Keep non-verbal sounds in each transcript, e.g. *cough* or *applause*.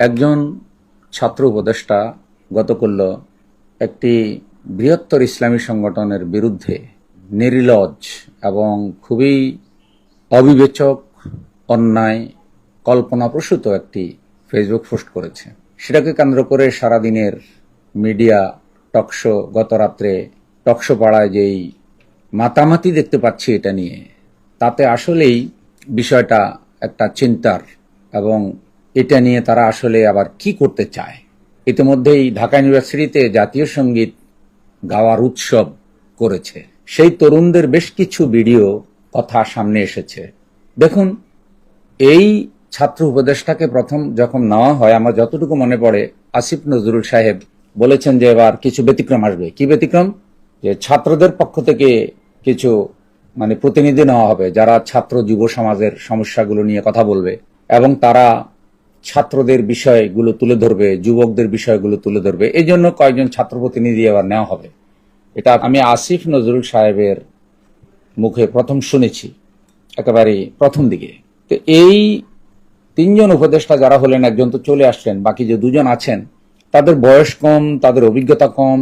একজন ছাত্র উপদেষ্টা গতকল্য একটি বৃহত্তর ইসলামী সংগঠনের বিরুদ্ধে নির্লজ এবং খুবই অবিবেচক, অন্যায়, কল্পনাপ্রসূত একটি ফেসবুক পোস্ট করেছে। সেটাকে কেন্দ্র করে সারাদিনের মিডিয়া টকশো গত রাত্রে টকশো পাড়ায় যেই মাতামাতি দেখতে পাচ্ছি এটা নিয়ে, তাতে আসলেই বিষয়টা একটা চিন্তার এবং এটা নিয়ে তারা আসলে আবার কি করতে চায়? ইতিমধ্যেই ঢাকা ইউনিভার্সিটিতে জাতীয় সংগীত গাওয়ার উৎসব করেছে। সেই তরুণদের বেশ কিছু ভিডিও কথা সামনে এসেছে। দেখুন, এই ছাত্র উপদেষ্টাকে প্রথম যখন নেওয়া হয়, আমার যতটুকু মনে পড়ে, আসিফ নজরুল সাহেব বলেছেন যে এবার কিছু ব্যতিক্রম আসবে। কি ব্যতিক্রম? যে ছাত্রদের পক্ষ থেকে কিছু মানে প্রতিনিধি নেওয়া হবে, যারা ছাত্র যুব সমাজের সমস্যাগুলো নিয়ে কথা বলবে। এবং তারা ছাত্রদের বিষয়গুলো তুলে ধরবে, যুবকদের বিষয়গুলো তুলে ধরবে। এই জন্য কয়েকজন ছাত্র প্রতিনিধি এবার নেওয়া হবে। এটা আমি আসিফ নজরুল সাহেবের মুখে প্রথম শুনেছি, একেবারে প্রথম দিকে। তো এই তিনজন উপদেষ্টা যারা হলেন, একজন তো চলে আসলেন, বাকি যে দুজন আছেন, তাদের বয়স কম, তাদের অভিজ্ঞতা কম,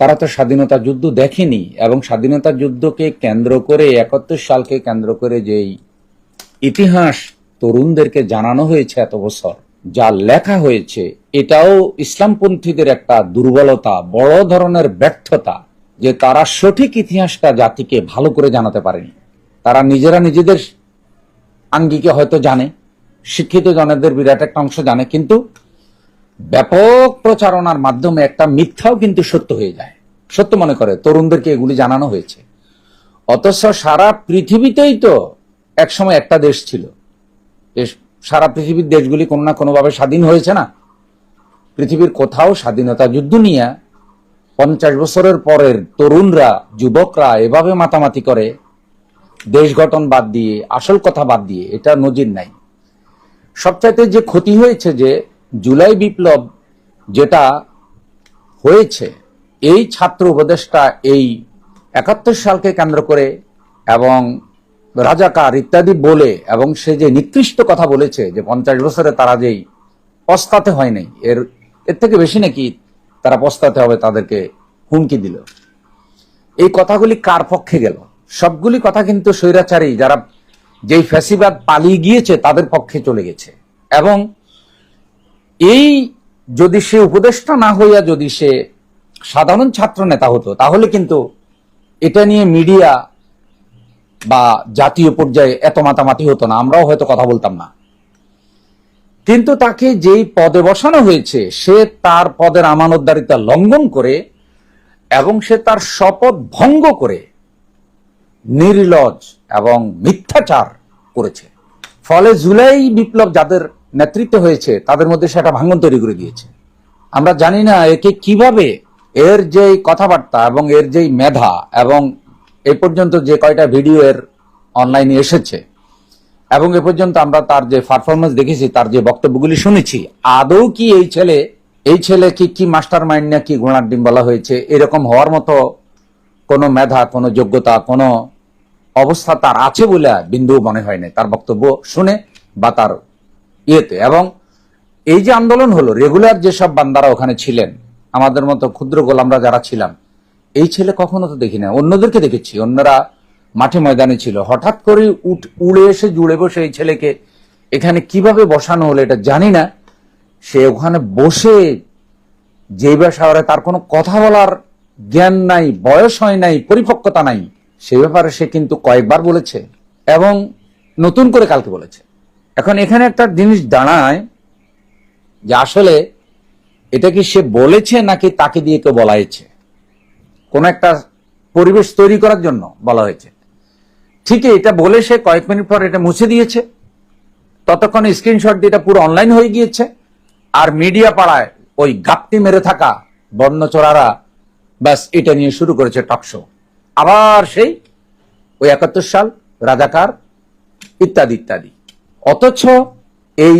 তারা তো স্বাধীনতা যুদ্ধ দেখেনি এবং স্বাধীনতা যুদ্ধকে কেন্দ্র করে, একাত্তর সালকে কেন্দ্র করে যেই ইতিহাস তরুণদেরকে জানানো হয়েছে এত বছর যা লেখা হয়েছে, এটাও ইসলামপন্থীদের একটা দুর্বলতা, বড় ধরনের ব্যর্থতা, যে তারা সঠিক ইতিহাসটা জাতিকে ভালো করে জানাতে পারেনি। তারা নিজেরা নিজেদের আঙ্গিকে হয়তো জানে, শিক্ষিত জনেদের বিরাট একটা অংশ জানে, কিন্তু ব্যাপক প্রচারণার মাধ্যমে একটা মিথ্যাও কিন্তু সত্য হয়ে যায়। সত্য মনে করে, তরুণদেরকে এগুলি জানানো হয়েছে। অথচ সারা পৃথিবীতেই তো একসময় একটা দেশ ছিল। সারা পৃথিবীর দেশগুলি কোনো না কোনোভাবে স্বাধীন হয়েছে না। পৃথিবীর কোথাও স্বাধীনতা যুদ্ধ নিয়ে পঞ্চাশ বছরের পরের তরুণরা, যুবকরা এভাবে মাতামাতি করে, দেশ গঠন বাদ দিয়ে, আসল কথা বাদ দিয়ে, এটা নজির নাই। সবচাইতে যে ক্ষতি হয়েছে যে জুলাই বিপ্লব যেটা হয়েছে, এই ছাত্র উপদেষ্টা এই একাত্তর সালকে কেন্দ্র করে এবং রাজাকার ইত্যাদি বলে এবং সে যে নিকৃষ্ট কথা বলেছে যে পঞ্চাশ বছরে তারা যেই পস্তাতে হয় নাই, এর এর থেকে বেশি নাকি তারা পস্তাতে হবে তাদেরকে হুমকি দিল। এই কথাগুলি কার পক্ষে গেল? সবগুলি কথা কিন্তু স্বৈরাচারী যারা যেই ফ্যাসিবাদ পালিয়ে গিয়েছে তাদের পক্ষে চলে গেছে। এবং এই যদি সে উপদেষ্টা না হইয়া যদি সে সাধারণ ছাত্র নেতা হতো, তাহলে কিন্তু এটা নিয়ে মিডিয়া বা জাতীয় পর্যায়ে এত মাতামাতি হতো না, আমরাও হয়তো কথা বলতাম না। কিন্তু তাকে যেই পদে বসানো হয়েছে, সে তার পদের আমানতদারিতা লঙ্ঘন করে এবং সে তার শপথ ভঙ্গ করে নির্লজ এবং মিথ্যাচার করেছে। ফলে জুলাই বিপ্লব যাদের নেতৃত্ব হয়েছে, তাদের মধ্যে সেটা ভাঙন তৈরি করে দিয়েছে। আমরা জানি না একে কীভাবে এর যে কথাবার্তা এবং এর যেই মেধা এবং এ পর্যন্ত যে কয়টা ভিডিও এর অনলাইনে এসেছে এবং এ পর্যন্ত আমরা তার যে পারফরমেন্স দেখেছি, তার যে বক্তব্যগুলি শুনেছি, আদৌ কি এই ছেলে এই ছেলে কি কি মাস্টার মাইন্ড না কি ঘোড়ার ডিম বলা হয়েছে, এরকম হওয়ার মতো কোনো মেধা, কোনো যোগ্যতা, কোনো অবস্থা তার আছে বলে বিন্দু মনে হয় না তার বক্তব্য শুনে বা তার ইয়েতে। এবং এই যে আন্দোলন হলো রেগুলার যেসব বান্দারা ওখানে ছিলেন, আমাদের মতো ক্ষুদ্র গোলামরা যারা ছিলাম এই ছেলে কখনো তো দেখি না অন্যদেরকে দেখেছি। অন্যরা মাঠে ময়দানে ছিল। হঠাৎ করে উঠ উড়ে এসে জুড়ে বসে এই ছেলেকে এখানে কীভাবে বসানো হলো এটা জানি না। সে ওখানে বসে যে ব্যাপারে তার কোনো কথা বলার জ্ঞান নাই, বয়স হয় নাই, পরিপক্কতা নাই, সে ব্যাপারে সে কিন্তু কয়েকবার বলেছে এবং নতুন করে কালকে বলেছে। এখন এখানে একটা জিনিস দাঁড়ায় যে আসলে এটা কি সে বলেছে নাকি তাকে দিয়ে কেউ বলা হয়েছে কোন একটা পরিবেশ তৈরি করার জন্য বলা হয়েছে। ঠিকই এটা বলে সে কয়েক মিনিট পর এটা মুছে দিয়েছে। ততক্ষণ স্ক্রিনশট দিয়ে এটা পুরো অনলাইন হয়ে গিয়েছে। আর মিডিয়া পাড়ায় ওই গাপ্তি মেরে থাকা বর্ণচোরারা ব্যাস এটা নিয়ে শুরু করেছে টকশো আবার সেই ওই একাত্তর সাল, রাজাকার, ইত্যাদি ইত্যাদি। অথচ এই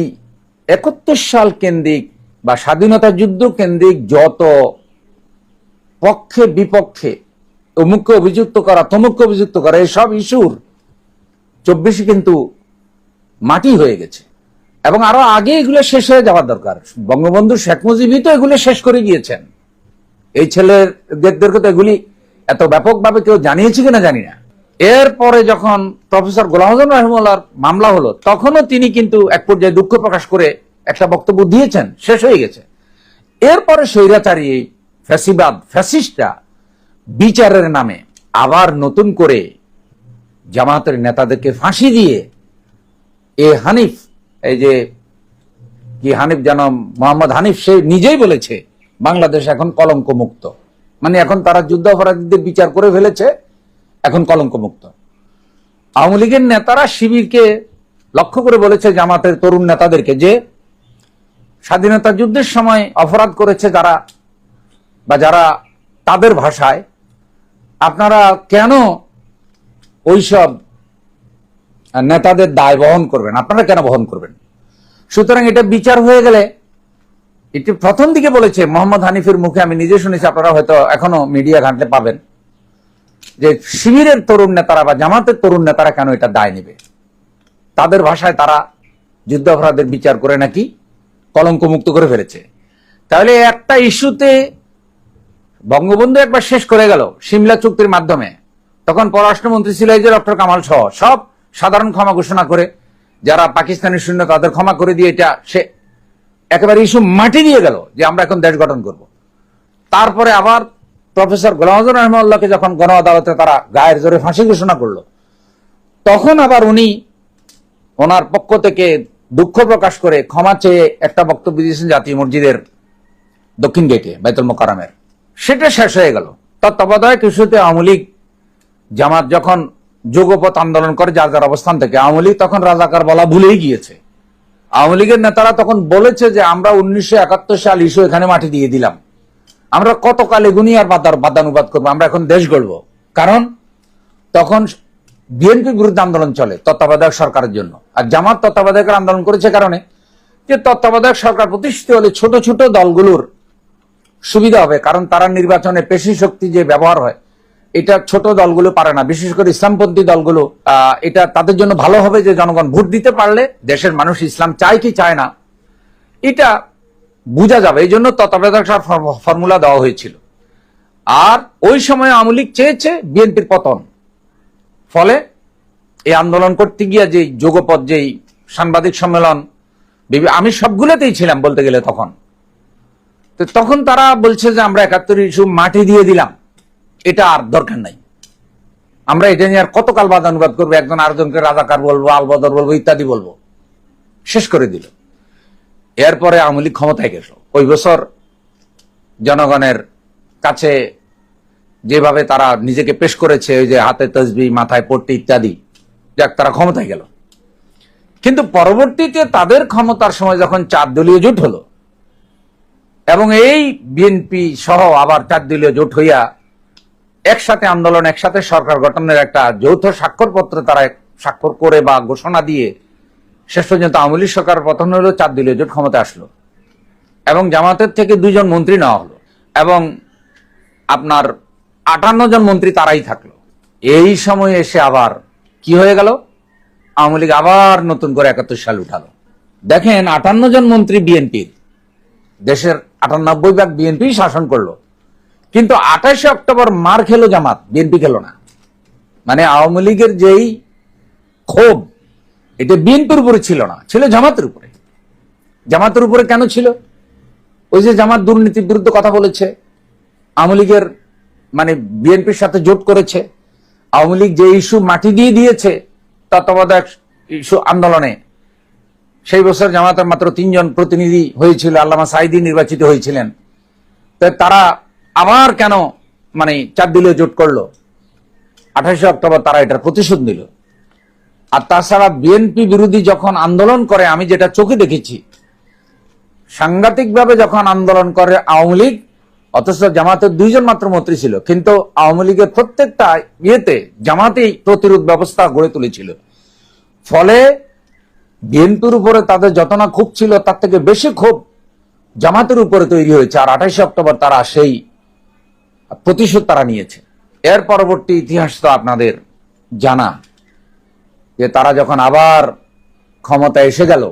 একাত্তর সাল কেন্দ্রিক বা স্বাধীনতা যুদ্ধ কেন্দ্রিক যত পক্ষে, বিপক্ষে, অমুককে অভিযুক্ত করা, তমুককে অভিযুক্ত করা, এসব ইস্যুর চব্বিশে কিন্তু মাটি হয়ে গেছে। এবং আরও আগে এগুলো শেষ হয়ে যাওয়ার দরকার। বঙ্গবন্ধু শেখ মুজিবই তো এগুলো শেষ করে গিয়েছেন। এই ছেলেদেরকে তো এগুলি এত ব্যাপকভাবে কেউ জানিয়েছে কিনা জানি না। এরপরে যখন প্রফেসর গোলাম রহমুল্লার মামলা হলো, তখনও তিনি কিন্তু এক পর্যায়ে দুঃখ প্রকাশ করে একটা বক্তব্য দিয়েছেন। শেষ হয়ে গেছে। এরপরে স্বৈরাচারী ফ্যাসিবাদ, ফ্যাসিস্টরা বিচারের নামে আবার নতুন করে জামাতের নেতাদেরকে ফাঁসি দিয়ে এ হানিফ, এই যে কি হানিফ যেন মোহাম্মদ হানিফ, সে নিজেই বলেছে বাংলাদেশ এখন কলঙ্ক মুক্ত মানে এখন তারা যুদ্ধ অপরাধীদের বিচার করে ফেলেছে, এখন কলঙ্ক মুক্ত আওয়ামী লীগের নেতারা শিবিরকে লক্ষ্য করে বলেছে জামাতের তরুণ নেতাদেরকে যে স্বাধীনতা যুদ্ধের সময় অপরাধ করেছে যারা বা যারা তাদের ভাষায়, আপনারা কেন ওইসব নেতাদের দায় বহন করবেন? আপনারা কেন বহন করবেন? সুতরাং এটা বিচার হয়ে গেলে, এটি প্রথম দিকে বলেছে মোহাম্মদ হানিফের মুখে, আমি নিজে শুনেছি, আপনারা হয়তো এখনও মিডিয়া ঘাটলে পাবেন, যে শিবিরের তরুণ নেতারা বা জামাতের তরুণ নেতারা কেন এটা দায় নেবে? তাদের ভাষায় তারা যুদ্ধ অপরাধের বিচার করে নাকি কলঙ্ক মুক্ত করে ফেলেছে? তাহলে একটা ইস্যুতে বঙ্গবন্ধু একবার শেষ করে গেল সিমলা চুক্তির মাধ্যমে। তখন পররাষ্ট্রমন্ত্রী ছিল এই যে ডক্টর কামাল সহ। সব সাধারণ ক্ষমা ঘোষণা করে, যারা পাকিস্তানি শূন্য তাদের ক্ষমা করে দিয়ে এটা সে একেবারে ইস্যু মাটি দিয়ে গেল যে আমরা এখন দেশ গঠন করব। তারপরে আবার প্রফেসর গোলাম রহমাল্লাহকে যখন গণ আদালতে তারা গায়ের জোরে ফাঁসি ঘোষণা করল, তখন আবার উনি ওনার পক্ষ থেকে দুঃখ প্রকাশ করে ক্ষমা চেয়ে একটা বক্তব্য দিয়েছেন জাতীয় মসজিদের দক্ষিণ গেটে, বাইতুল মোকারামের সেটা শেষ হয়ে গেল। তত্ত্বাবধায়ক ইস্যুতে আওয়ামী লীগ জামাত যখন যোগপথ আন্দোলন করে, যার যার অবস্থান থেকে আওয়ামী লীগ, তখন রাজাকার বলা ভুলেই গিয়েছে। আওয়ামী লীগের নেতারা তখন বলেছে যে, আমরা উনিশশো একাত্তর সাল ইস্যু এখানে মাটি দিয়ে দিলাম। আমরা কত কালে গুনি আর বাদার, বাদানুবাদ করব? আমরা এখন দেশ গড়ব। কারণ তখন বিএনপির বিরুদ্ধে আন্দোলন চলে তত্ত্বাবধায়ক সরকারের জন্য। আর জামাত তত্ত্বাবধায়কের আন্দোলন করেছে কারণে যে তত্ত্বাবধায়ক সরকার প্রতিষ্ঠিত হলে ছোট ছোট দলগুলোর সুবিধা হবে, কারণ তারা নির্বাচনে পেশি শক্তি যে ব্যবহার হয়, এটা ছোট দলগুলো পারে না। বিশেষ করে ইসলামপন্থী দলগুলো এটা তাদের জন্য ভালো হবে যে জনগণ ভোট দিতে পারলে দেশের মানুষ ইসলাম চায় কি চায় না, এটা বোঝা যাবে। এই জন্য তত্ত্বাবধায়ক ফর্মুলা দেওয়া হয়েছিল। আর ওই সময় আওয়ামী লীগ চেয়েছে বিএনপির পতন। ফলে এই আন্দোলন করতে গিয়ে যে যোগপথ যেই সাংবাদিক সম্মেলন আমি সবগুলোতেই ছিলাম বলতে গেলে তখন। তো তখন তারা বলছে যে আমরা একাত্তর ইস্যু মাটি দিয়ে দিলাম। এটা আর দরকার নাই। আমরা এটা নিয়ে আর কতকাল বাদ অনুবাদ করব? একজন আরেকজনকে রাজাকার বলব, আলবদর বলব, ইত্যাদি বলব। শেষ করে দিল। এরপরে আওয়ামী লীগ ক্ষমতায় গেল। ওই বছর জনগণের কাছে যেভাবে তারা নিজেকে পেশ করেছে, ওই যে হাতে তসবি, মাথায় পট্টি ইত্যাদি, যাক, তারা ক্ষমতায় গেল। কিন্তু পরবর্তীতে তাদের ক্ষমতার সময় যখন চার দলীয় জোট হলো এবং এই বিএনপি সহ আবার চার দলীয় জোট হইয়া একসাথে আন্দোলন, একসাথে সরকার গঠনের একটা যৌথ স্বাক্ষরপত্র তারা স্বাক্ষর করে বা ঘোষণা দিয়ে শেষ পর্যন্ত আওয়ামী লীগ সরকার পতন হলো চার দলীয় জোট ক্ষমতা আসলো। এবং জামাতের থেকে দুইজন মন্ত্রী নেওয়া হলো এবং আপনার আটান্ন জন মন্ত্রী তারাই থাকল। এই সময় এসে আবার কি হয়ে গেল? আওয়ামী লীগ আবার নতুন করে একাত্তর সাল উঠালো। দেখেন, আটান্ন জন মন্ত্রী বিএনপির দেশের আটানব্বই ভাগ বিএনপি শাসন করল। কিন্তু আঠাশে অক্টোবর মার খেলো জামাত, বিএনপি খেলো না। মানে আওয়ামী লীগের যেই ক্ষোভ, এটা বিএনপির উপরে ছিল না, ছিল জামাতের উপরে। জামাতের উপরে কেন ছিল? ওই যে জামাত দুর্নীতির বিরুদ্ধে কথা বলেছে, আওয়ামী লীগের মানে বিএনপির সাথে জোট করেছে, আওয়ামী লীগ যে ইস্যু মাটি দিয়ে দিয়েছে, তত্ত্বাবধায়ক ইস্যু আন্দোলনে সেই বছর জামাতের মাত্র তিনজন প্রতিনিধি হয়েছিল, আল্লামা সাইদি নির্বাচিত হয়েছিলেন। তারা আবার কেন মানে চার দলীয় জোট করল? আঠাশে অক্টোবর তারা এটার প্রতিশোধ নিল। আর তাছাড়া বিএনপি বিরোধী যখন আন্দোলন করে, আমি যেটা চোখে দেখেছি, সাংঘাতিকভাবে যখন আন্দোলন করে আওয়ামী লীগ, অথচ জামাতের দুইজন মাত্র মন্ত্রী ছিল, কিন্তু আওয়ামী লীগের প্রত্যেকটা ইয়েতে জামাতেই প্রতিরোধ ব্যবস্থা গড়ে তুলেছিল। ফলে বিএনপির উপরে তাদের যত না ক্ষোভ ছিল, তার থেকে বেশি ক্ষোভ জামাতের উপরে তৈরি হয়েছে। আর আঠাশে অক্টোবর তারা সেই প্রতিশোধ তারা নিয়েছে। এর পরবর্তী ইতিহাস তো আপনাদের জানা, যে তারা যখন আবার ক্ষমতা এসে গেল,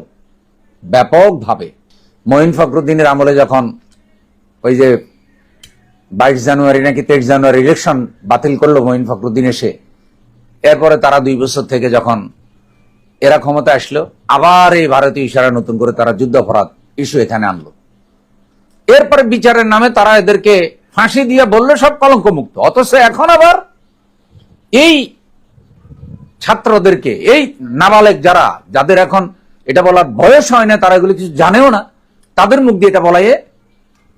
ব্যাপকভাবে। মঈন ফখরুদ্দিনের আমলে যখন ওই যে বাইশ জানুয়ারি নাকি তেইশ জানুয়ারি ইলেকশন বাতিল করল মঈন ফখরুদ্দিন এসে, এরপরে তারা দুই বছর থেকে যখন এরা ক্ষমতা আসলো, আবার এই ভারতীয় ইশারা নতুন করে তারা যুদ্ধ অপরাধ ইস্যু এখানে আনলো। এরপরে বিচারের নামে তারা এদেরকে ফাঁসি দিয়ে বলল, সব কলঙ্ক মুক্ত অথচ এখন আবার এই ছাত্রদেরকে, এই নাবালেক যারা, যাদের এখন এটা বলার বয়স হয় না, তারা এগুলো কিছু জানেও না, তাদের মুখ দিয়ে এটা বলাইয়ে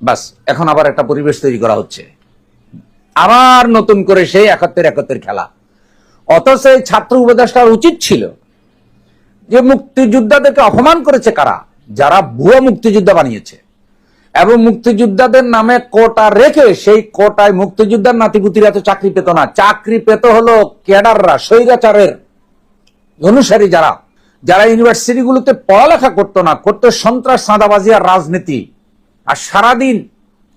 বাস এখন আবার একটা পরিবেশ তৈরি করা হচ্ছে। আবার নতুন করে সেই একাত্তর একাত্তর খেলা। অথচ এই ছাত্র উপদেষ্টার উচিত ছিল যে মুক্তিযোদ্ধাদেরকে অপমান করেছে কারা? যারা ভুয়া মুক্তিযোদ্ধা বানিয়েছে। এবং মুক্তিযোদ্ধাদের নামে কোটা রেখে সেই কোটায় মুক্তিযোদ্ধার নাতিপুতিরা তো চাকরি পেত না। চাকরি পেত হলো ক্যাডাররা, স্বৈরাচারের অনুসারী যারা। যারা ইউনিভার্সিটিগুলোতে পড়ালেখা করতো না, করতো সন্ত্রাস, সাদাবাজি আর রাজনীতি। আর সারাদিন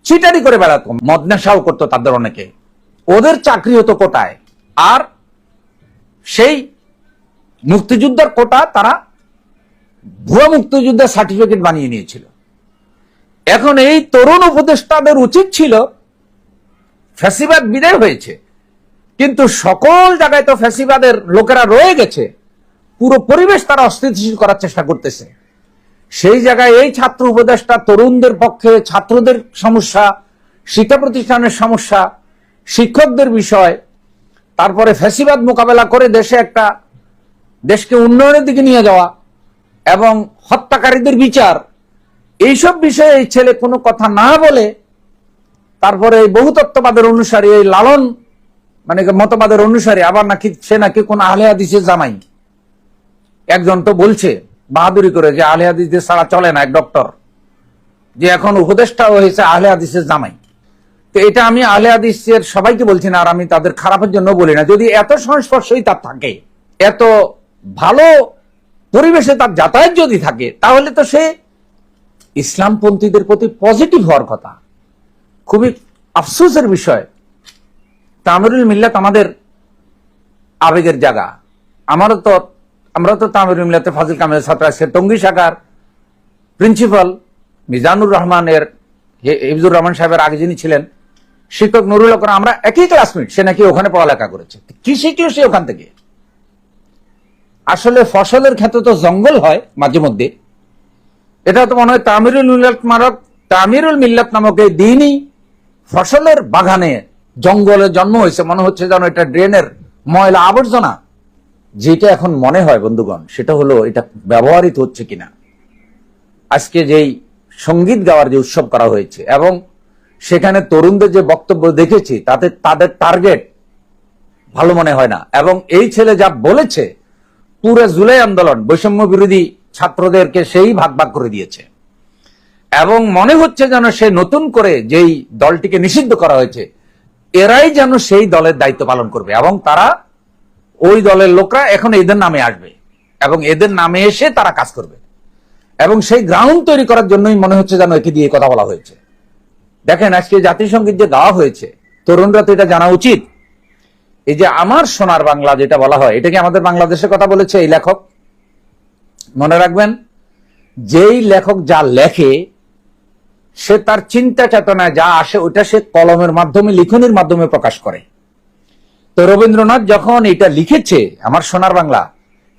চিটারি করে বেড়াতো মদ নেশাও করতো তাদের অনেকে। ওদের চাকরি হতো কোটায়। আর সেই মুক্তিযুদ্ধের কোটা তারা ভুয়া মুক্তিযুদ্ধের সার্টিফিকেট বানিয়ে নিয়েছিল। এখন এই তরুণ উপদেষ্টাদের উচিত ছিল ফ্যাসিবাদ বিদায় হয়েছে, কিন্তু সকল জায়গায় তো ফ্যাসিবাদের লোকেরা রয়ে গেছে, পুরো পরিবেশ তারা অস্থিতিশীল করার চেষ্টা করতেছে। সেই জায়গায় এই ছাত্র উপদেষ্টা, তরুণদের পক্ষে, ছাত্রদের সমস্যা, শিক্ষা প্রতিষ্ঠানের সমস্যা, শিক্ষকদের বিষয়, তারপরে ফ্যাসিবাদ মোকাবেলা করে দেশে একটা দেশকে উন্নয়নের দিকে নিয়ে যাওয়া এবং হত্যাকারীদের বিচার, এইসব বিষয়ে এই ছেলে কোনো কথা না বলে তারপরে এই বহুতত্ত্ববাদের অনুসারী, এই লালন মানে মতবাদের অনুসারী, আবার নাকি সে নাকি কোন আহলে জামাই। একজন তো বলছে, বাহাদুরি করে যে আহলে হাদিসদের ছাড়া চলে না এক ডক্টর, যে এখন উপদেষ্টা হয়েছে আহলে জামাই। তো এটা আমি আহলে হাদিসের সবাইকে বলছি না, আর আমি তাদের খারাপের জন্য বলি না। যদি এত সংস্পর্শই তার থাকে, এত ভালো পরিবেশে তার যাতায়াত যদি থাকে, তাহলে তো সে ইসলামপন্থীদের প্রতি পজিটিভ হওয়ার কথা। খুবই আফসোসের বিষয়। তামিরুল মিল্লাত আমাদের আবেগের জায়গা। আমারও তো আমরা তো তামিরুল মিল্লাতে ফাজিল ছাত্র আজকে টঙ্গী শাখার প্রিন্সিপাল মিজানুর রহমানের হিফজুর রহমান সাহেবের আগে যিনি ছিলেন, শিক্ষক নুরুল আমরা একই ক্লাসমেট সে নাকি ওখানে পড়ালেখা করেছে। কি শিখলো সে ওখান থেকে? আসলে ফসলের ক্ষেত্রে তো জঙ্গল হয় মাঝে মধ্যে। এটা তো মনে হয় তামিরুল মিল্লাত মারক, তামিরুল মিল্লাত নামক এই দিনই ফসলের বাগানে জঙ্গলে জন্ম হয়েছে। মনে হচ্ছে যেন এটা ড্রেনের ময়লা আবর্জনা। যেটা এখন মনে হয় বন্ধুগণ, সেটা হলো এটা ব্যবহৃত হচ্ছে কিনা। আজকে যেই সংগীত গাওয়ার যে উৎসব করা হয়েছে এবং সেখানে তরুণদের যে বক্তব্য দেখেছি, তাতে তাদের টার্গেট ভালো মনে হয় না। এবং এই ছেলে যা বলেছে পুরো জুলাই আন্দোলন বৈষম্য বিরোধী ছাত্রদেরকে সেই ভাগ ভাগ করে দিয়েছে। এবং মনে হচ্ছে যেন সে নতুন করে যেই দলটিকে নিষিদ্ধ করা হয়েছে, এরাই যেন সেই দলের দায়িত্ব পালন করবে এবং তারা ওই দলের লোকরা এখন এদের নামে আসবে এবং এদের নামে এসে তারা কাজ করবে। এবং সেই গ্রাউন্ড তৈরি করার জন্যই মনে হচ্ছে যেন একে দিয়ে কথা বলা হয়েছে। দেখেন, আজকে সংগীত যে গাওয়া হয়েছে, তরুণরা তো এটা জানা উচিত এই যে আমার সোনার বাংলা যেটা বলা হয়, এটা কি আমাদের বাংলাদেশের কথা বলেছে এই লেখক? মনে রাখবেন, যেই লেখক যা লেখে, সে তার চিন্তা চেতনায় যা আসে, ওটা সে কলমের মাধ্যমে, লিখনির মাধ্যমে প্রকাশ করে। তো রবীন্দ্রনাথ যখন এটা লিখেছে, আমার সোনার বাংলা,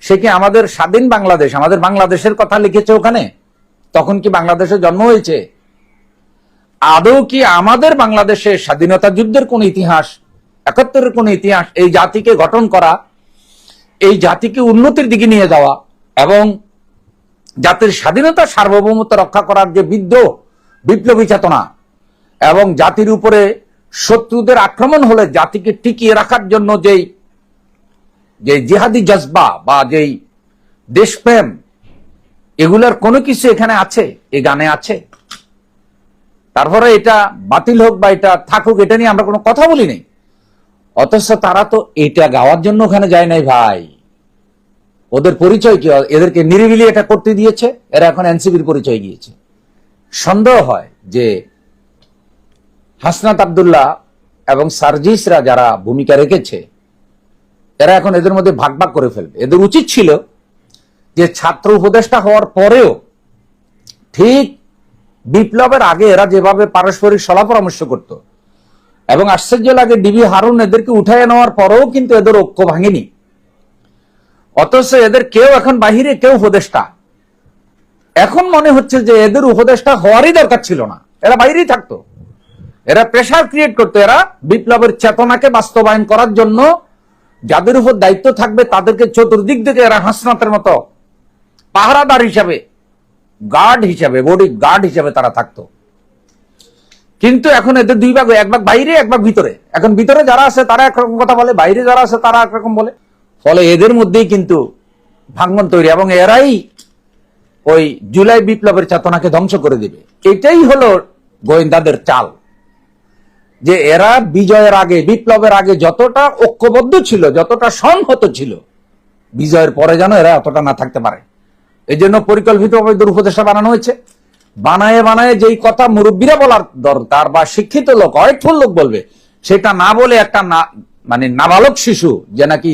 সে কি আমাদের স্বাধীন বাংলাদেশ, আমাদের বাংলাদেশের কথা লিখেছে ওখানে? তখন কি বাংলাদেশের জন্ম হয়েছে? আদৌ কি আমাদের বাংলাদেশে স্বাধীনতা যুদ্ধের কোন ইতিহাস একাত্তরের কোন ইতিহাস এই জাতিকে গঠন করা, এই জাতিকে উন্নতির দিকে নিয়ে যাওয়া এবং জাতির স্বাধীনতা সার্বভৌমত্ব রক্ষা করার যে বিদ্রোহ, বিপ্লবী চেতনা এবং জাতির উপরে শত্রুদের আক্রমণ হলে জাতিকে টিকিয়ে রাখার জন্য যেই যে জিহাদি জজবা বা যেই দেশপ্রেম, এগুলার কোনো কিছু এখানে আছে এই গানে আছে। তারপরে এটা বাতিল হোক বা এটা থাকুক, এটা নিয়ে আমরা কোনো কথা বলি নাই। অথচ তারা তো এটা গাওয়ার জন্য ওখানে যায় নাই ভাই। ওদের পরিচয় কি? এদেরকে নিরিবিলি এটা করতে দিয়েছে। এরা এখন এনসিবির পরিচয় গিয়েছে। সন্দেহ হয় যে হাসনাত আবদুল্লাহ এবং সার্জিসরা যারা ভূমিকা রেখেছে, এরা এখন এদের মধ্যে ভাগ ভাগ করে ফেলবে। এদের উচিত ছিল যে ছাত্র উপদেষ্টা হওয়ার পরেও ঠিক বিপ্লবের আগে এরা যেভাবে পারস্পরিক সলা পরামর্শ করত এবং আশ্চর্য লাগে ডিবি হারুন এদেরকে উঠায় নেওয়ার পরেও কিন্তু এদের ঐক্য ভাঙেনি। অথচ এদের কেউ এখন বাহিরে, কেউ উপদেষ্টা। এখন মনে হচ্ছে যে এদের উপদেষ্টা হওয়ারই দরকার ছিল না। এরা বাইরেই থাকতো। এরা প্রেশার ক্রিয়েট করতো। এরা বিপ্লবের চেতনাকে বাস্তবায়ন করার জন্য যাদের উপর দায়িত্ব থাকবে, তাদেরকে চতুর্দিক থেকে এরা হাসনাতের মতো পাহারাদার হিসাবে গার্ড হিসাবে বডি গার্ড হিসাবে তারা থাকতো। কিন্তু এখন এদের দুই ভাগ, এক ভাগ বাইরে, এক ভাগ ভিতরে। এখন ভিতরে যারা আছে, তারা একরকম কথা বলে, বাইরে যারা আছে, তারা একরকম বলে। ফলে এদের মধ্যেই কিন্তু ভাঙ্গন তৈরি, এবং এরাই ওই জুলাই বিপ্লবের চেতনাকে ধ্বংস করে দিবে। এটাই হলো গোয়েন্দাদের চাল। যে এরা বিজয়ের আগে, বিপ্লবের আগে যতটা ঐক্যবদ্ধ ছিল, যতটা সংহত ছিল, বিজয়ের পরে যেন এরা এতটা না থাকতে পারে। এই জন্য পরিকল্পিতভাবে দুর্পদেশা বানানো হয়েছে। বানায় বানায় যেই কথা মুরব্বীরা বলার দরকার বা শিক্ষিত লোক অনেকফুল লোক বলবে, সেটা না বলে একটা না মানে নাবালক শিশু যে নাকি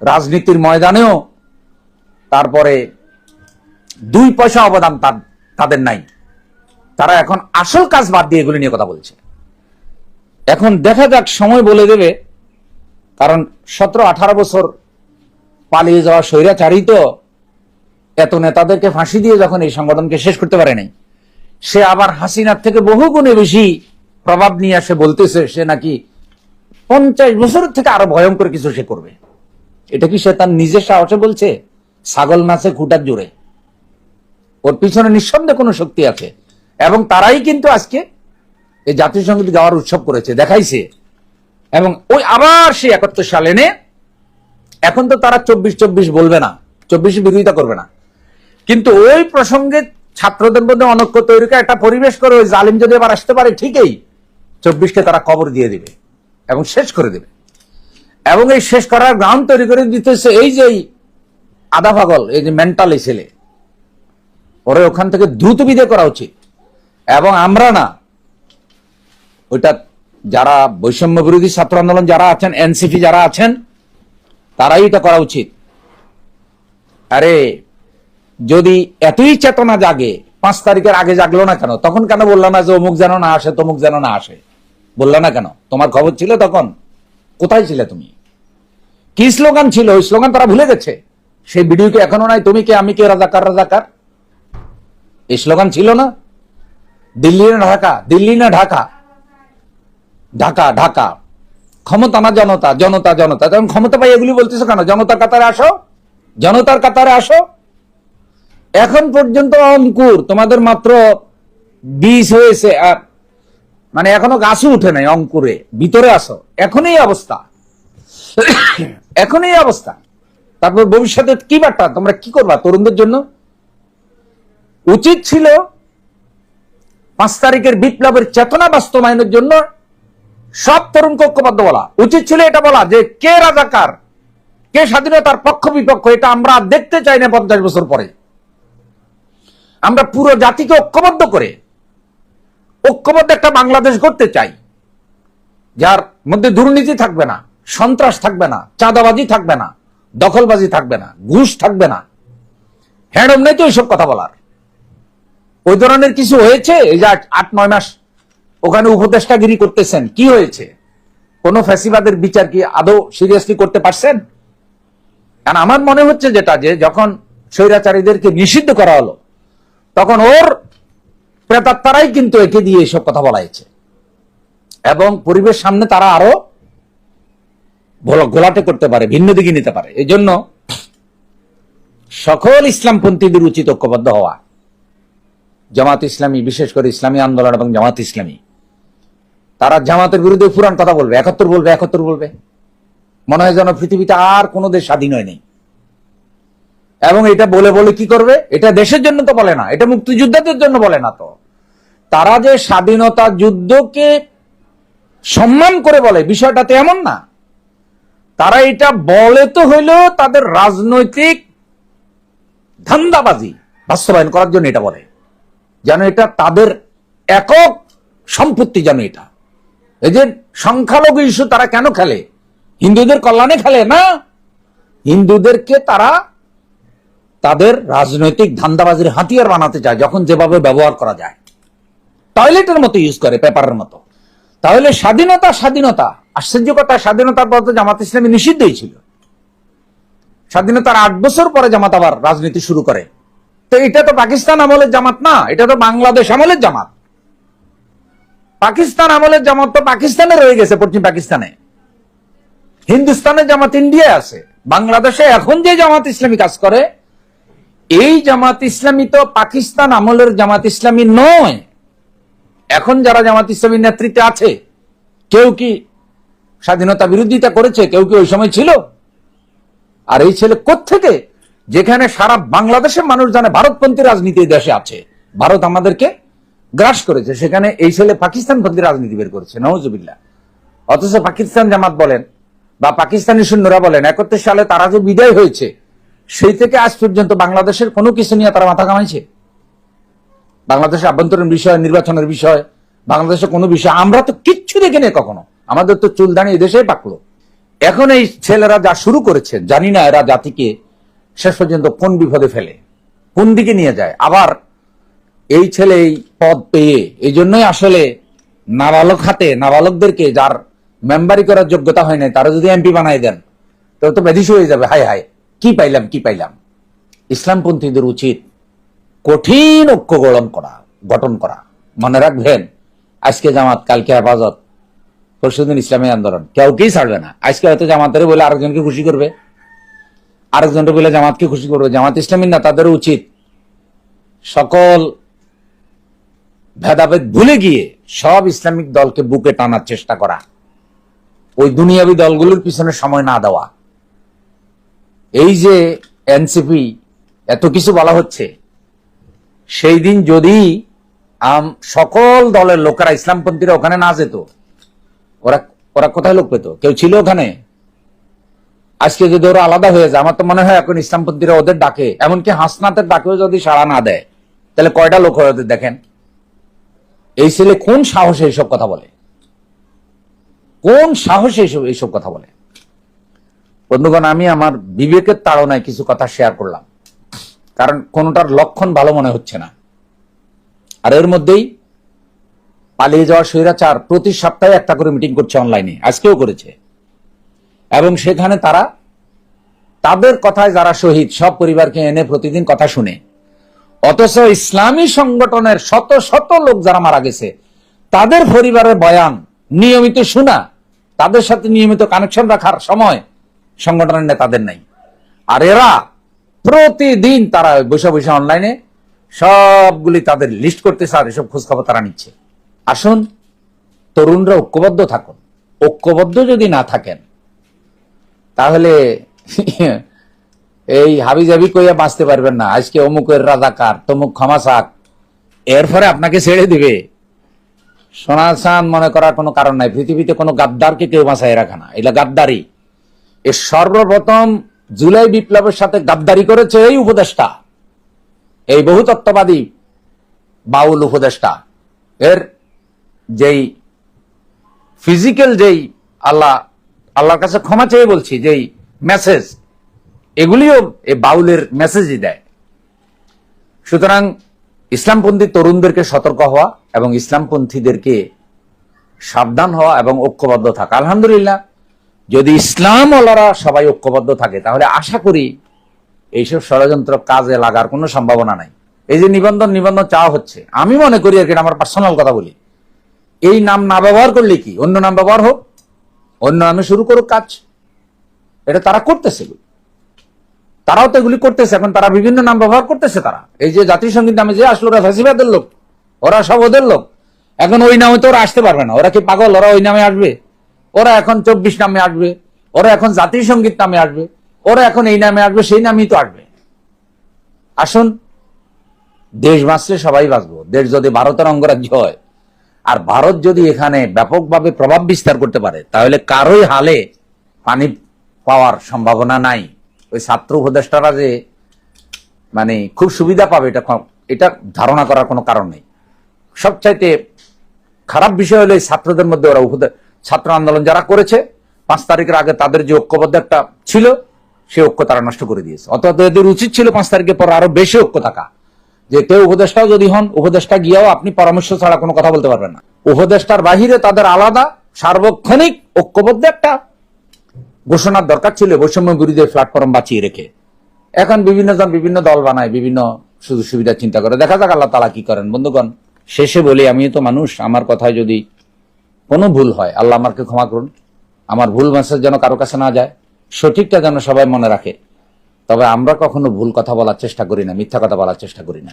রাজনীতির ময়দানেও তারপরে দুই পয়সা অবদান তাদের নাই। তারা এখন আসল কাজ বাদ দিয়ে এগুলি নিয়ে কথা বলছে। এখন দেখা যাক, সময় বলে দেবে, কারণ সতেরো আঠারো বছর পালিয়ে যাওয়া স্বৈরাচারী তো এত নেতাদেরকে ফাঁসি দিয়ে যখন এই সংগঠনকে শেষ করতে পারে নাই, সে আবার হাসিনার থেকে বহু গুণে বেশি প্রভাব নিয়ে আসে বলতেছে, সে নাকি পঞ্চাশ বছরের থেকে আরও ভয়ঙ্কর কিছু সে করবে। এটা কি সে তার নিজের সাহসে বলছে? ছাগল নাচে খুঁটার জোরে। ওর পিছনে নিঃসন্দেহে কোনো শক্তি আছে। এবং তারাই কিন্তু আজকে এই জাতীয় সংগীত গাওয়ার উৎসব করেছে, দেখাইছে। এবং ওই আবার সে একাত্তর সালে এখন তো তারা চব্বিশ চব্বিশ বলবে না, চব্বিশ বিরোধিতা করবে না। কিন্তু ওই প্রসঙ্গে ছাত্রদের মধ্যে অনৈক্য তৈরি করে একটা পরিবেশ করে ওই জালিম যদি আবার আসতে পারে, ঠিকই। চব্বিশকে তারা কবর দিয়ে দিবে এবং শেষ করে দেবে। এবং এই শেষ করার গ্রাউন্ড তৈরি করে দিতেছে এই যে আধা পাগল, এই যে মেন্টাল ছেলে। ওরে ওখান থেকে দ্রুত বিদায় করা উচিত। এবং আমরা না, ওইটা যারা বৈষম্য বিরোধী ছাত্র আন্দোলন যারা আছেন, এনসিপি যারা আছেন, তারাই এটা করা উচিত। আরে যদি এতই চেতনা জাগে, পাঁচ তারিখের আগে জাগলো না কেন? তখন কেন বলল না যে অমুক যেন না আসে, তমুক যেন না আসে? বলল না কেন? তোমার খবর ছিল তখন? কোথায় ছিলে তুমি? কি স্লোগান ছিল? ওই স্লোগান তারা ভুলে গেছে। সেই ভিডিও কি এখনও নাই? তুমি কে? আমি কে? রাজাকার রাজাকার? এই স্লোগান ছিল না? দিল্লি না ঢাকা? দিল্লি না ঢাকা? ঢাকা ঢাকা। ক্ষমতা না জনতা? জনতা জনতা। তখন ক্ষমতা পাই এগুলি বলতেছো কেন? জনতার কাতারে আসো? জনতার কাতারে আসো? এখন পর্যন্ত অঙ্কুর, তোমাদের মাত্র বীজ হয়েছে মানে এখনও গাছও উঠে নাই অঙ্কুরে, ভিতরে আসো, এখনই অবস্থা। এখনই অবস্থা। তারপর ভবিষ্যতে কি বার্তা, তোমরা কি করবা তরুণদের জন্য? উচিত ছিল পাঁচ তারিখের বিপ্লবের চেতনা বাস্তবায়নের জন্য সব তরুণ ঐক্যবদ্ধ বলা। উচিত ছিল এটা বলা যে কে রাজাকার, কে স্বাধীনতার পক্ষ বিপক্ষ, এটা আমরা দেখতে চাই না পঞ্চাশ বছর পরে। আমরা পুরো জাতিকে ঐক্যবদ্ধ করে, ঐক্যবদ্ধ একটা বাংলাদেশ করতে চাই, যার মধ্যে দুর্নীতি থাকবে না, সন্ত্রাস থাকবে না, চাঁদাবাজি থাকবে না, দখলবাজি থাকবে না, ঘুষ থাকবে না। হ্যান্ডম নেই তো ওইসব কথা বলার। ওই ধরনের কিছু হয়েছে? এই যে আট নয় মাস ওখানে উপদেষ্টাগিরি করতেছেন, কি হয়েছে? কোন ফ্যাসিবাদের বিচার কি আদৌ সিরিয়াসলি করতে পারছেন? কারণ আমার মনে হচ্ছে যেটা, যে যখন স্বৈরাচারীদেরকে নিষিদ্ধ করা হলো তখন ওর প্রেতাত্মারাই কিন্তু একে দিয়ে এসব কথা বলা হয়েছে। এবং পরিবেশ সামনে তারা আরও ঘোলাটে করতে পারে, ভিন্ন দিকে নিতে পারে। এই জন্য সকল ইসলামপন্থীদের উচিত ঐক্যবদ্ধ হওয়া। জামাত ইসলামী, বিশেষ করে ইসলামী আন্দোলন এবং জামাত ইসলামী। তারা জামাতের বিরুদ্ধে পুরান কথা বলবে একাত্তর বলবে একাত্তর বলবে। মনে হয় যেন পৃথিবীতে আর কোনো দেশ স্বাধীন হয় নেই। এবং এটা বলে বলে কি করবে? এটা দেশের জন্য তো বলে না, এটা মুক্তিযোদ্ধাদের জন্য বলে না তো। তারা যে স্বাধীনতা যুদ্ধকে সম্মান করে বলে, বিষয়টা তো এমন না। তারা এটা বলে তো হইলেও তাদের রাজনৈতিক ধান্দাবাজি বাস্তবায়ন করার জন্য এটা বলে। যেন এটা তাদের একক সম্পত্তি যেন এটা। এই যে সংখ্যালঘু ইস্যু তারা কেন খেলে? হিন্দুদের কল্যাণে খেলে না? হিন্দুদেরকে তারা তাদের রাজনৈতিক ধান্দাবাজির হাতিয়ার বানাতে চায়, যখন যেভাবে ব্যবহার করা যায়। টয়লেটের মতো ইউজ করে, পেপারের মতো। তাহলে স্বাধীনতা স্বাধীনতা আশ্চর্য কথা স্বাধীনতার পর তো জামাত ইসলামী নিষিদ্ধই ছিল। স্বাধীনতার আট বছর পরে জামাত আবার রাজনীতি শুরু করে। তো এটা তো পাকিস্তান আমলের জামাত না, এটা তো বাংলাদেশ আমলের জামাত। পাকিস্তান আমলের জামাত তো পাকিস্তানে রয়ে গেছে, পশ্চিম পাকিস্তানে। হিন্দুস্তানের জামাত ইন্ডিয়ায় আছে। বাংলাদেশে এখন যে জামাত ইসলামী কাজ করে এই জামাত ইসলামী তো পাকিস্তান আমলের জামাত ইসলামী নয়। এখন যারা জামাত ইসলামীর নেতৃত্বে আছে, কেউ কি স্বাধীনতা বিরোধিতা করেছে? কেউ কি ওই সময় ছিল? আর এই ছেলে থেকে যেখানে সারা বাংলাদেশের মানুষ জানে ভারতপন্থী রাজনীতি দেশে আছে। ভারত আমাদেরকে গ্রাস করেছে। সেখানে এই ছেলে পাকিস্তানপন্থী রাজনীতি বের করেছে। নওয়াজুবিল্লাহ। অথচ পাকিস্তান জামাত বলেন, বা পাকিস্তানি সৈন্যরা বলেন, একাত্তর সালে তারা যে বিদায় হয়েছে সেই থেকে আজ পর্যন্ত বাংলাদেশের কোনো কিছু নিয়ে তারা মাথা কামাইছে বাংলাদেশের আভ্যন্তরীণ বিষয়, নির্বাচনের বিষয় বাংলাদেশের কোনো বিষয়, আমরা তো কিচ্ছু দেখিনি কখনো। আমাদের তো চুলদানি এদেশে পাকলো। এখন এই ছেলেরা যা শুরু করেছে, জানি না এরা জাতিকে শেষ পর্যন্ত কোন বিপদে ফেলে, কোন দিকে নিয়ে যায়। আবার এই ছেলে এই পদ পেয়ে, এই জন্যই আসলে নাবালক হাতে, নাবালকদেরকে যার মেম্বারি করার যোগ্যতা হয় নাই, তারা যদি এমপি বানাই দেন তো তো ব্যাধিস হয়ে যাবে, হায় হায়। কি পাইলাম কি পাইলাম? ইসলামপন্থীদের উচিত কঠিন ঐক্য গঠন করা গঠন করা। মনে রাখবেন, আজকে জামাত, কালকে হেফাজত, পরশুদিন ইসলামী আন্দোলন। কেউকেই ছাড়বে না? আজকে হয়তো জামাতের বলে আরেকজনকে খুশি করবে। আরেকজনকে বলে জামাতকে খুশি করবে। জামাত ইসলামী নেতাদের উচিত সকল ভেদাভেদ ভুলে গিয়ে সব ইসলামিক দলকে বুকে টানার চেষ্টা করা। ওই দুনিয়াবি দলগুলোর পিছনে সময় না দেওয়া। এই যে এনসিপি এত কিছু বলা হচ্ছে, সেই দিন যদি সকল দলের লোকেরা ইসলামপন্থীরা ওখানে না যেত, ওরা ওরা কোথায় লোক পেত? কেউ ছিল ওখানে? আজকে যদি ওরা আলাদা হয়ে যায়, আমার তো মনে হয় এখন ইসলামপন্থীরা ওদের ডাকে, এমনকি হাসনাতের ডাকেও যদি সাড়া না দেয়, তাহলে কয়টা লোক হয় ওদের দেখেন? এই ছেলে কোন সাহসে এইসব কথা বলে? কোন সাহসে এইসব এইসব কথা বলে? বন্ধুগণ, আমি আমার বিবেকের তাড়নায় কিছু কথা শেয়ার করলাম। কারণ কোনটার লক্ষণ ভালো মনে হচ্ছে না। আর এর মধ্যেই পালিয়ে যাওয়া স্বৈরাচার প্রতি সপ্তাহে একটা করে মিটিং করছে অনলাইনে আজকেও করেছে। এবং সেখানে তারা তাদের কথায় যারা শহীদ, সব পরিবারকে এনে প্রতিদিন কথা শুনে। অথচ ইসলামী সংগঠনের শত শত লোক যারা মারা গেছে, তাদের পরিবারের বয়ান, নিয়মিত শোনা, তাদের সাথে নিয়মিত কানেকশন রাখার সময় সংগঠনের নেতাদের নাই। আর এরা প্রতিদিন তারা বসে বসে অনলাইনে সবগুলি তাদের লিস্ট করতেছে আর এসব খোঁজখবর তারা নিচ্ছে। আসুন, তরুণরা ঐক্যবদ্ধ থাকুন। ঐক্যবদ্ধ যদি না থাকেন, তাহলে *laughs* এই হাবিজাবি কইয়া বাঁচতে পারবেন না। আজকে অমুকের রাজাকার, তমুক ক্ষমাসাক এর ফলে আপনাকে ছেড়ে দিবে। সোনা চাঁদ মনে করার কোনো কারণ নাই। পৃথিবীতে কোনো গাদ্দারকে কেউ বাঁচাই রাখে না। এটা গাদ্দারি এ সর্বপ্রথম জুলাই বিপ্লবের সাথে গাদ্দারি করেছে এই উপদেষ্টা। এই বহুতত্ত্ববাদী বাউল উপদেষ্টা। এর যেই ফিজিক্যাল যেই আল্লাহ, আল্লাহর কাছে ক্ষমা চেয়ে বলছি, যেই মেসেজ এগুলিও এই বাউলের মেসেজই দেয়। সুতরাং ইসলামপন্থী তরুণদেরকে সতর্ক হওয়া এবং ইসলামপন্থীদেরকে সাবধান হওয়া এবং ঐক্যবদ্ধ থাকা। আলহামদুলিল্লাহ যদি ইসলাম ওলারা সবাই ঐক্যবদ্ধ থাকে, তাহলে আশা করি এইসব ষড়যন্ত্র কাজে লাগার কোনো সম্ভাবনা নাই। এই যে নিবন্ধন নিবন্ধন চাওয়া হচ্ছে। আমি মনে করি আর কি আমার পার্সোনাল কথা বলি। এই নাম না ব্যবহার করলে কি? অন্য নাম ব্যবহার হোক, অন্য নামে শুরু করুক কাজ। এটা তারা করতেছে তারাও তো এগুলি করতেছে, এখন তারা বিভিন্ন নাম ব্যবহার করতেছে তারা। এই যে জাতীয় সংগীত নামে যে আসলো ওরা ফাঁসিবাদের লোক, ওরা সব ওদের লোক। এখন ওই নামে তো ওরা আসতে পারবে না। ওরা কি পাগল? ওরা ওই নামে আসবে? ওরা এখন চব্বিশ নামে আসবে, ওরা এখন জাতীয় সংগীত নামে আসবে, ওরা এখন এই নামে আসবে, সেই নামেই তো আসবে। আসুন, দেশ বাঁচলে সবাই বাঁচবো, দেশ যদি ভারতের অঙ্গরাজ্য হয়, আর ভারত যদি এখানে ব্যাপকভাবে প্রভাব বিস্তার করতে পারে, তাহলে কারোই হালে পানি পাওয়ার সম্ভাবনা নাই। ওই ছাত্র উপদেষ্টারা যে মানে খুব সুবিধা পাবে, এটা এটা ধারণা করার কোনো কারণ নেই। সবচাইতে খারাপ বিষয় হলো ছাত্রদের মধ্যে ওরা উপদে ছাত্র আন্দোলন যারা করেছে, পাঁচ তারিখের আগে তাদের যে ঐক্যবদ্ধ একটা ছিল, সে ঐক্য তারা নষ্ট করে দিয়েছে। অর্থাৎ এদের উচিত ছিল পাঁচ তারিখের পর আরও বেশি ঐক্য থাকা। যে কেউ উপদেষ্টাও যদি হন, উপদেষ্টা গিয়েও আপনি পরামর্শ ছাড়া কোনো কথা বলতে পারবেন না। উপদেষ্টার বাহিরে তাদের আলাদা, সার্বক্ষণিক ঐক্যবদ্ধ একটা ঘোষণার দরকার ছিল, বৈষম্য বিরোধী প্ল্যাটফর্ম বাঁচিয়ে রেখে। এখন বিভিন্ন জন বিভিন্ন দল বানায়, বিভিন্ন সুযোগ সুবিধা চিন্তা করে। দেখা যাক আল্লাহ তালা কি করেন। বন্ধুগণ, শেষে বলি আমি তো মানুষ, আমার কথায় যদি কোনো ভুল হয়। আল্লাহ আমাকে ক্ষমা করুন। আমার ভুল মেসেজ যেন কারও কাছে না যায়, সঠিকটা যেন সবাই মনে রাখে। তবে আমরা কখনো ভুল কথা বলার চেষ্টা করি না, মিথ্যা কথা বলার চেষ্টা করি না।